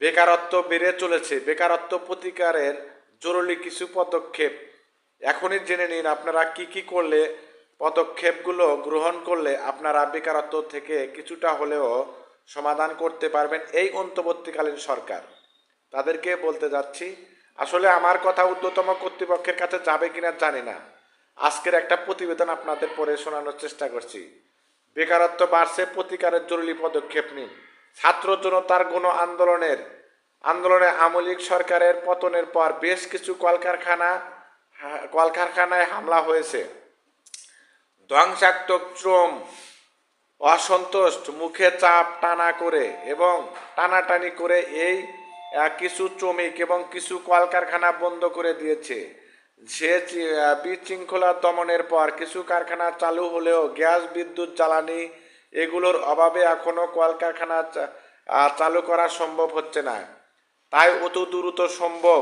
বেকারত্ব বেড়ে চলেছে। বেকারত্ব প্রতিকারের জরুরি কিছু পদক্ষেপ। এখনই জেনে নিন আপনারা কি কি করলে, পদক্ষেপগুলো গ্রহণ করলে আপনারা বেকারত্ব থেকে কিছুটা হলেও সমাধান করতে পারবেন এই অন্তর্বর্তীকালীন সরকার। তাদেরকে বলতে যাচ্ছি, আসলে আমার কথা ঊর্ধ্বতম কর্তৃপক্ষের কাছে যাবে কিনা জানি না। আজকের একটা প্রতিবেদন আপনাদের পড়ে শোনানোর চেষ্টা করছি। বেকারত্ব বাড়ছে, প্রতিকারের জরুরি পদক্ষেপ নিন। ছাত্র জনতার গণ আন্দোলনের, আন্দোলনে আমলিক সরকারের পতনের পর বেশ কিছু কলকারখানা, কলকারখানায় হামলা হয়েছে। ধ্বংসাত্মক শ্রম অসন্তোষ মুখে চাপ টানা করে এবং টানাটানি করে এই কিছু শ্রমিক এবং কিছু কলকারখানা বন্ধ করে দিয়েছে। সে বিশৃঙ্খলা দমনের পর কিছু কারখানা চালু হলেও গ্যাস, বিদ্যুৎ, জ্বালানি এগুলোর অভাবে এখনও কলকারখানা চালু করা সম্ভব হচ্ছে না। তাই অত দ্রুত সম্ভব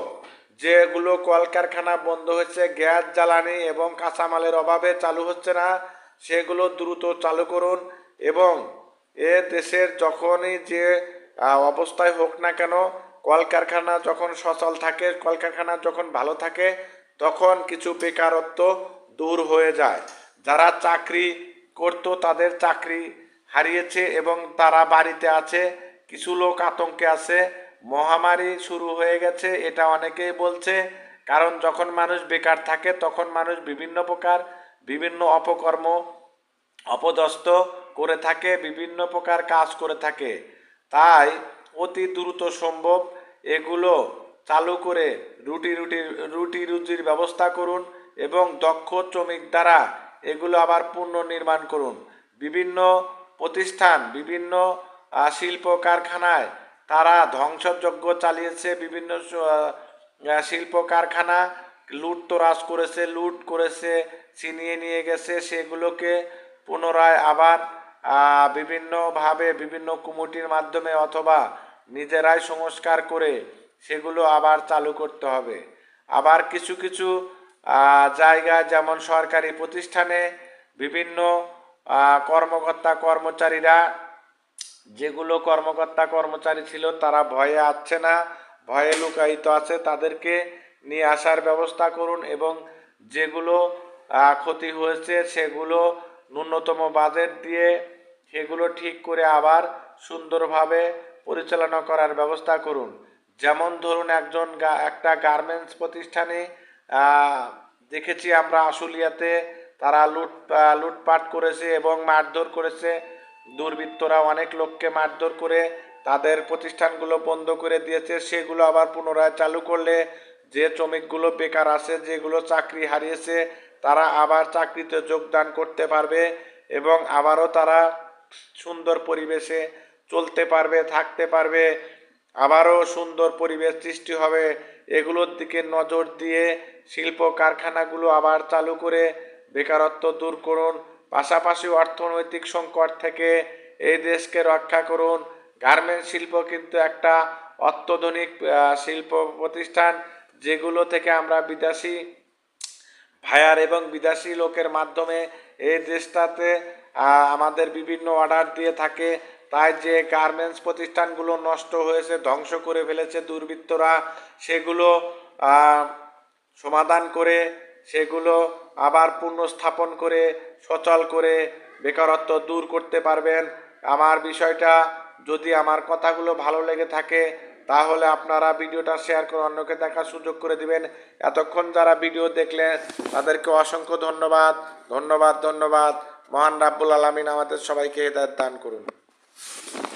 যেগুলো কলকারখানা বন্ধ হচ্ছে গ্যাস, জ্বালানি এবং কাঁচামালের অভাবে চালু হচ্ছে না, সেগুলো দ্রুত চালু করুন এবং এ দেশের যখনই যে অবস্থায় হোক না কেন, কলকারখানা যখন সচল থাকে, কলকারখানা যখন ভালো থাকে, তখন কিছু বেকারত্ব দূর হয়ে যায়। যারা চাকরি করতো, তাদের চাকরি হারিয়েছে এবং তারা বাড়িতে আছে, কিছু লোক আতঙ্কে আছে, মহামারী শুরু হয়ে গেছে, এটা অনেকেই বলছে, কারণ যখন মানুষ বেকার থাকে, তখন মানুষ বিভিন্ন প্রকার বিভিন্ন অপকর্ম, অপদস্থ করে থাকে, বিভিন্ন প্রকার কাজ করে থাকে। তাই অতি দ্রুত সম্ভব এগুলো চালু করে রুটি রুটি রুটি রুজির ব্যবস্থা করুন এবং দক্ষ শ্রমিক দ্বারা এগুলো আবার পুনর্নির্মাণ করুন। বিভিন্ন প্রতিষ্ঠান, বিভিন্ন শিল্প কারখানায় তারা ধ্বংসযজ্ঞ চালিয়েছে, বিভিন্ন শিল্প কারখানা লুট লুটতরাজ করেছে, লুট করেছে, ছিনিয়ে নিয়ে গেছে, সেগুলোকে পুনরায় আবার বিভিন্নভাবে, বিভিন্ন কুমুটির মাধ্যমে অথবা নিজেরাই সংস্কার করে সেগুলো আবার চালু করতে হবে। আবার কিছু কিছু জায়গায় যেমন সরকারি প্রতিষ্ঠানে বিভিন্ন কর্মকর্তা কর্মচারীরা যেগুলো কর্মকর্তা কর্মচারী ছিল তারা ভয়ে আসছে না, ভয়ে লুকায়িত আছে, তাদেরকে নিয়ে আসার ব্যবস্থা করুন এবং যেগুলো ক্ষতি হয়েছে সেগুলো ন্যূনতম বাজেট দিয়ে সেগুলো ঠিক করে আবার সুন্দরভাবে পরিচালনা করার ব্যবস্থা করুন। যেমন ধরুন একজন একটা গার্মেন্টস প্রতিষ্ঠানে দেখেছি আমরা আশুলিয়াতে তারা লুট লুটপাট করেছে এবং মারধর করেছে। দুর্বৃত্তরা অনেক লোককে মারধর করে তাদের প্রতিষ্ঠানগুলো বন্ধ করে দিয়েছে। সেগুলো আবার পুনরায় চালু করলে যে শ্রমিকগুলো বেকার আছে, যেগুলো চাকরি হারিয়েছে, তারা আবার চাকরিতে যোগদান করতে পারবে এবং আবারও তারা সুন্দর পরিবেশে চলতে পারবে, থাকতে পারবে। আবারও সুন্দর পরিবেশ সৃষ্টি হবে। এগুলোর দিকে নজর দিয়ে শিল্প কারখানাগুলো আবার চালু করে বেকারত্ব দূর করুন। পাশাপাশি অর্থনৈতিক সংকট থেকে এই দেশকে রক্ষা করুন। গার্মেন্ট শিল্প কিন্তু একটা অত্যাধুনিক শিল্প প্রতিষ্ঠান যেগুলো থেকে আমরা বিদেশি ভায়ার এবং বিদেশি লোকের মাধ্যমে এই দেশটাতে আমাদের বিভিন্ন অর্ডার দিয়ে থাকে। তাই যে গার্মেন্টস প্রতিষ্ঠানগুলো নষ্ট হয়েছে, ধ্বংস করে ফেলেছে দুর্বৃত্তরা, সেগুলো সমাধান করে, সেগুলো আবার পুনঃস্থাপন করে, সচল করে বেকারত্ব দূর করতে পারবেন। আমার বিষয়টা যদি আমার কথাগুলো ভালো লেগে থাকে, তাহলে আপনারা ভিডিওটা শেয়ার করে অন্যকে দেখার সুযোগ করে দিবেন। এতক্ষণ যারা ভিডিও দেখলেন, তাদেরকে অসংখ্য ধন্যবাদ। ধন্যবাদ ধন্যবাদ। মহান রাব্বুল আলমিন আমাদের সবাইকে হেদায়ত দান করুন। Thank you.